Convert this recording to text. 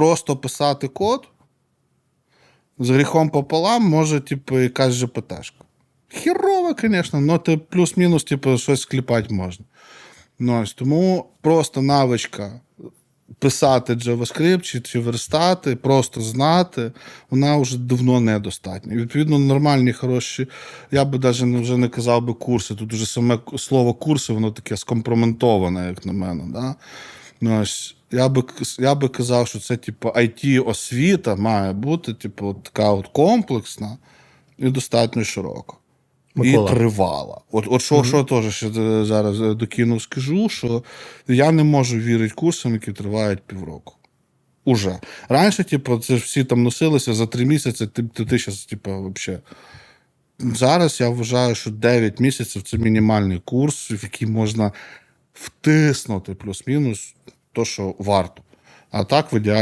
просто писати код з гріхом пополам може, типу, якась ЖПТшка. Хірово, звісно, але ти плюс-мінус, типу, щось скліпати можна. Ну, ось, тому просто навичка писати JavaScript чи, чи верстати, просто знати, вона вже давно недостатня. Відповідно, нормальні, хороші, я би навіть вже не казав би курси. Тут уже саме слово курси, воно таке скомпроментоване, як на мене. Да? Ну, ось, я, би, я би казав, що це, типу, IT-освіта має бути, типу, така от комплексна і достатньо широка. Микола. І тривала. От, от що, що теж ще е, зараз е, докинув, скажу, що я не можу вірити курсам, які тривають півроку. Уже. Раніше, типу, це всі там носилися за три місяці, ти, ти, ти зараз, типу, взагалі. Зараз я вважаю, що 9 місяців це мінімальний курс, в який можна втиснути плюс-мінус то, що варто. А так, в ідеалі,